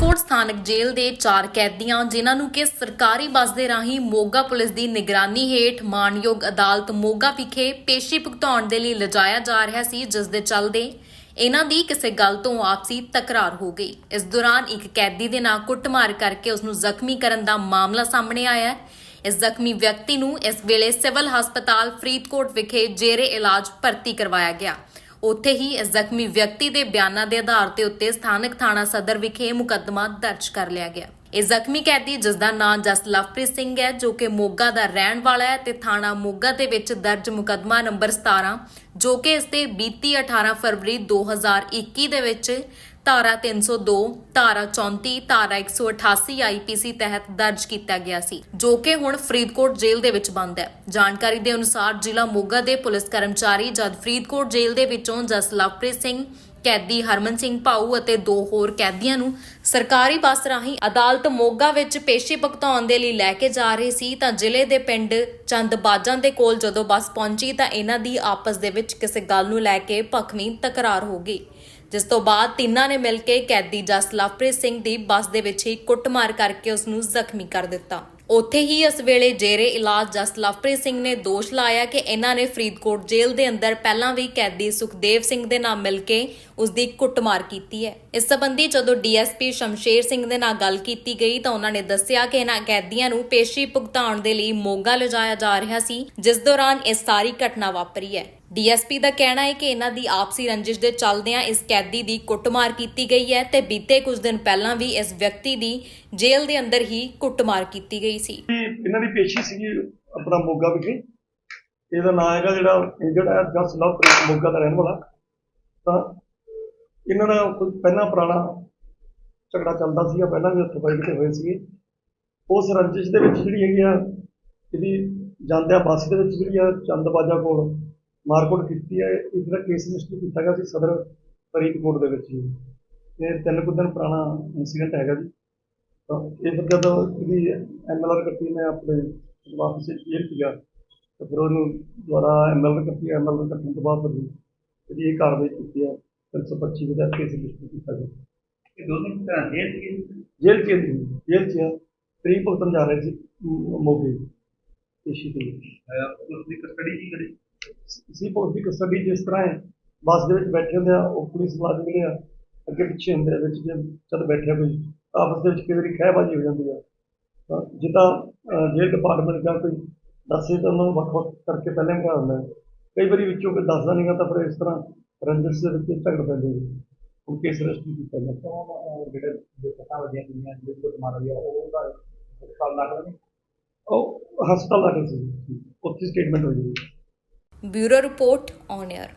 ਫਰੀਦਕੋਟ ਸਥਾਨਕ ਜੇਲ੍ਹ ਦੇ ਚਾਰ ਕੈਦੀਆਂ ਜਿਨ੍ਹਾਂ ਨੂੰ ਕਿ ਸਰਕਾਰੀ ਬੱਸ ਦੇ ਰਾਹੀਂ ਮੋਗਾ ਪੁਲਿਸ ਦੀ ਨਿਗਰਾਨੀ ਹੇਠ ਮਾਨਯੋਗ ਅਦਾਲਤ ਮੋਗਾ ਵਿਖੇ ਪੇਸ਼ੀ ਭੁਗਤਾਉਣ ਦੇ ਲਈ ਲਿਜਾਇਆ ਜਾ ਰਿਹਾ ਸੀ, ਜਿਸ ਦੇ ਚੱਲਦੇ ਇਹਨਾਂ ਦੀ ਕਿਸੇ ਗੱਲ ਤੋਂ ਆਪਸੀ ਤਕਰਾਰ ਹੋ ਗਈ। ਇਸ ਦੌਰਾਨ ਇੱਕ ਕੈਦੀ ਦੇ ਨਾਲ ਕੁੱਟਮਾਰ ਕਰਕੇ ਉਸ ਨੂੰ ਜ਼ਖਮੀ ਕਰਨ ਦਾ ਮਾਮਲਾ ਸਾਹਮਣੇ ਆਇਆ ਇਸ ਜ਼ਖਮੀ ਵਿਅਕਤੀ ਨੂੰ ਇਸ ਵੇਲੇ ਸਿਵਲ ਹਸਪਤਾਲ ਫਰੀਦਕੋਟ ਵਿਖੇ ਜੇਰੇ ਇਲਾਜ ਭਰਤੀ ਕਰਵਾਇਆ ਗਿਆ। ਉੱਥੇ ਹੀ ਇਸ ਜ਼ਖਮੀ ਵਿਅਕਤੀ ਦੇ ਬਿਆਨਾਂ ਦੇ ਆਧਾਰ ਤੇ ਉੱਤੇ ਸਥਾਨਕ ਥਾਣਾ ਸਦਰ ਵਿਖੇ ਮੁਕੱਦਮਾ ਦਰਜ ਕਰ ਲਿਆ ਗਿਆ। ਇਹ ਜ਼ਖਮੀ ਕੈਦੀ ਜਿਸ ਦਾ ਨਾਮ ਜਸ ਲਵਪ੍ਰੀਤ ਸਿੰਘ ਹੈ, ਜੋ ਕਿ ਮੋਗਾ ਦਾ ਰਹਿਣ ਵਾਲਾ ਹੈ ਤੇ ਥਾਣਾ ਮੋਗਾ ਦੇ ਵਿੱਚ ਦਰਜ ਮੁਕੱਦਮਾ ਨੰਬਰ 17 ਜੋ ਕਿ ਇਸ ਤੇ ਬੀਤੀ 18 ਫਰਵਰੀ 2021 ਦੇ ਵਿੱਚ ਧਾਰਾ 302 ਧਾਰਾ 34 ਧਾਰਾ 188 ਆਈਪੀਸੀ ਤਹਿਤ ਦਰਜ ਕੀਤਾ ਗਿਆ ਸੀ, ਜੋ ਕਿ ਹੁਣ ਫਰੀਦਕੋਟ ਜੇਲ੍ਹ ਦੇ ਵਿੱਚ ਬੰਦ ਹੈ। ਜਾਣਕਾਰੀ ਦੇ ਅਨੁਸਾਰ ਜ਼ਿਲ੍ਹਾ ਮੋਗਾ ਦੇ ਪੁਲਿਸ ਕਰਮਚਾਰੀ ਜਦ ਫਰੀਦਕੋਟ ਜੇਲ੍ਹ ਦੇ ਵਿੱਚੋਂ ਜਸ ਲਵਪ੍ਰੀਤ ਸਿੰਘ, ਕੈਦੀ ਹਰਮਨ ਸਿੰਘ ਭਾਊ ਅਤੇ ਦੋ ਹੋਰ ਕੈਦੀਆਂ ਨੂੰ ਸਰਕਾਰੀ ਬੱਸ ਰਾਹੀਂ ਅਦਾਲਤ ਮੋਗਾ ਵਿੱਚ ਪੇਸ਼ੀ ਭੁਗਤਾਉਣ ਦੇ ਲਈ ਲੈ ਕੇ ਜਾ ਰਹੇ ਸੀ, ਤਾਂ ਜ਼ਿਲ੍ਹੇ ਦੇ ਪਿੰਡ ਚੰਦਬਾਜਾਂ ਦੇ ਕੋਲ ਜਦੋਂ ਬੱਸ ਪਹੁੰਚੀ, ਤਾਂ ਇਹਨਾਂ ਦੀ ਆਪਸ ਦੇ ਵਿੱਚ ਕਿਸੇ ਗੱਲ ਨੂੰ ਲੈ ਕੇ ਭਖਵੀਂ ਤਕਰਾਰ ਹੋ ਗਈ। ਜਿਸ ਤੋਂ ਬਾਅਦ ਤਿੰਨਾਂ ਨੇ ਮਿਲ ਕੇ ਕੈਦੀ ਜਸ ਲਵਪ੍ਰੀਤ ਸਿੰਘ ਦੀ ਬੱਸ ਦੇ ਵਿੱਚ ਹੀ ਕੁੱਟਮਾਰ ਕਰਕੇ ਉਸ ਨੂੰ ਜ਼ਖਮੀ ਕਰ ਦਿੱਤਾ। ਉੱਥੇ ਹੀ ਇਸ ਵੇਲੇ ਜੇਰੇ ਇਲਾਜ ਜਸ ਲਵਪ੍ਰੀਤ ਸਿੰਘ ਨੇ ਦੋਸ਼ ਲਾਇਆ ਕਿ ਇਹਨਾਂ ਨੇ ਫਰੀਦਕੋਟ ਜੇਲ੍ਹ ਦੇ ਅੰਦਰ ਪਹਿਲਾਂ ਵੀ ਕੈਦੀ ਸੁਖਦੇਵ ਸਿੰਘ ਦੇ ਨਾਲ ਮਿਲ ਕੇ ਉਸ ਦੀ ਕੁੱਟਮਾਰ ਕੀਤੀ ਹੈ। ਇਸ ਸੰਬੰਧੀ ਜਦੋਂ ਡੀਐਸਪੀ ਸ਼ਮਸ਼ੇਰ ਸਿੰਘ ਦੇ ਨਾਲ ਗੱਲ ਕੀਤੀ ਗਈ ਤਾਂ ਉਹਨਾਂ ਨੇ ਦੱਸਿਆ ਕਿ ਇਹਨਾਂ ਕੈਦੀਆਂ ਨੂੰ ਪੇਸ਼ੀ ਭੁਗਤਾਉਣ ਦੇ ਲਈ ਮੋਗਾ ਲਿਜਾਇਆ ਜਾ ਰਿਹਾ ਸੀ, ਜਿਸ ਦੌਰਾਨ ਇਹ ਸਾਰੀ ਘਟਨਾ ਵਾਪਰੀ ਹੈ। ਡੀਐਸਪੀ ਦਾ ਕਹਿਣਾ ਹੈ ਕਿ ਇਹਨਾਂ ਦੀ ਆਪਸੀ ਰੰਜਿਸ਼ ਦੇ ਚੱਲਦਿਆਂ ਇਸ ਕੈਦੀ ਦੀ ਕੁੱਟਮਾਰ ਕੀਤੀ ਗਈ ਹੈ ਤੇ ਬੀਤੇ ਕੁਝ ਦਿਨ ਪਹਿਲਾਂ ਵੀ ਇਸ ਵਿਅਕਤੀ ਦੀ ਜੇਲ੍ਹ ਦੇ ਅੰਦਰ ਹੀ ਕੁੱਟਮਾਰ ਕੀਤੀ ਗਈ ਸੀ। ਇਹਨਾਂ ਦੀ ਪੇਸ਼ੀ ਸੀਗੀ ਆਪਣਾ ਮੋਗਾ ਵਿਖੇ। ਇਹਦਾ ਨਾਮ ਹੈਗਾ ਜਿਹੜਾ ਇੰਜਰਡ ਹੈ ਜਸ ਲਵਪ੍ਰੀਤ ਮੋਗਾ ਦਾ ਰਹਿਣ ਵਾਲਾ। ਤਾਂ ਇਹਨਾਂ ਦਾ ਕੋਈ ਪਹਿਲਾਂ ਪੁਰਾਣਾ ਝਗੜਾ ਚੱਲਦਾ ਸੀਗਾ, ਪਹਿਲਾਂ ਵੀ ਉੱਥੇ ਬੈਠ ਹੋਏ ਸੀਗੇ। ਉਸ ਰੰਜਿਸ਼ ਦੇ ਵਿੱਚ ਜਿਹੜੀ ਹੈਗੀ ਆ ਇਹਦੀ ਜਾਂਦਿਆਂ ਬੱਸ ਦੇ ਵਿੱਚ ਜਿਹੜੀ ਆ ਚੰਦਬਾਜਾ ਕੋਲ ਮਾਰਕੁੱਟ ਕੀਤੀ ਹੈ। ਇਸ ਦਾ ਕੇਸ ਰਜਿਸਟਰ ਕੀਤਾ ਗਿਆ ਸੀ ਸਦਰ ਫਰੀਦਕੋਟ ਦੇ ਵਿੱਚ ਜੀ। ਇਹ ਤਿੰਨ ਕੁ ਦਿਨ ਪੁਰਾਣਾ ਇਨਸੀਡੈਂਟ ਹੈਗਾ ਜੀ। ਤਾਂ ਇਹ ਜਦੋਂ ਇਹਦੀ ਐਮਐਲਆਰ ਕੱਟੀ ਮੈਂ ਆਪਣੇ ਵਾਪਸ ਕਲੀਅਰ ਕੀਤਾ ਤਾਂ ਫਿਰ ਉਹਨੂੰ ਦੁਬਾਰਾ ਐਮਐਲਆਰ ਕੱਟੀ ਐਮਐਲਆਰ ਕੱਟਣ ਤੋਂ ਬਾਅਦ ਫਿਰ ਇਹਦੀ ਇਹ ਕਾਰਵਾਈ ਕੀਤੀ ਹੈ 325 ਦਾ ਕੇਸ ਰਜਿਸਟਰ ਕੀਤਾ ਗਿਆ। ਇਹ ਦੋਨੋਂ ਤਰ੍ਹਾਂ ਜੇਲ੍ਹ ਦੀ ਜੇਲ੍ਹ ਚ ਹੀ- ਜੇਲ੍ਹ ਚ ਤਰੀ ਭੁਗਤਣ ਜਾ ਰਹੇ ਸੀ ਮੋਗੇ। ਪੇਸ਼ੀ ਤੇ। ਉਸ ਦੀ ਕਸਟਡੀ ਕੀ ਕਰੀ ਸੀ ਪੁਲਿਸ ਦੀ ਕਸਟਡੀ ਜਿਸ ਤਰ੍ਹਾਂ ਹੈ ਬੱਸ ਦੇ ਵਿੱਚ ਬੈਠੇ ਹੁੰਦੇ ਆ ਉਹ ਪੁਲਿਸ ਮੁਲਾਜ਼ਮ ਜਿਹੜੇ ਆ ਅੱਗੇ ਪਿੱਛੇ ਹੁੰਦੇ ਆ ਵਿੱਚ ਜੇ ਜਦ ਬੈਠਿਆ ਕੋਈ ਆਪਸ ਦੇ ਵਿੱਚ ਕਈ ਵਾਰੀ ਖਹਿਬਾਜ਼ੀ ਹੋ ਜਾਂਦੀ ਆ। ਜਿੱਦਾਂ ਜੇਲ੍ਹ ਡਿਪਾਰਟਮੈਂਟ ਜਾਂ ਕੋਈ ਦੱਸੇ ਤਾਂ ਉਹਨਾਂ ਨੂੰ ਵੱਖ-ਵੱਖ ਕਰਕੇ ਪਹਿਲਾਂ ਹੀ ਦਿੰਦਾ ਹੈ। ਕਈ ਵਾਰੀ ਵਿੱਚੋਂ ਕੋਈ ਦੱਸਦਾ ਨਹੀਂਗਾ ਤਾਂ ਫਿਰ ਇਸ ਤਰ੍ਹਾਂ ਰੰਜਿਸ਼ ਦੇ ਵਿੱਚ ਝਗੜ ਪੈਂਦੇ ਨੇ ਹੁਣ ਕੇਸ ਰਜਿਸਟਰ ਕੀਤਾ ਜਾਂਦਾ? ਜਿਹੜੇ ਜੋ ਪਤਾ ਵਜੀਆਂ ਦੁਨੀਆ ਜਿਹੜੇ ਕੋਲ ਮਾਰ ਗਿਆ ਉਹ ਦਾ ਹਸਪਤਾਲ ਲੱਗ ਰਿਹਾ ਉਹ ਹਸਪਤਾਲ ਕੇ ਸੀ। ਉੱਥੇ ਸਟੇਟਮੈਂਟ ਹੋਈ ਜੀ Bureau Report on air.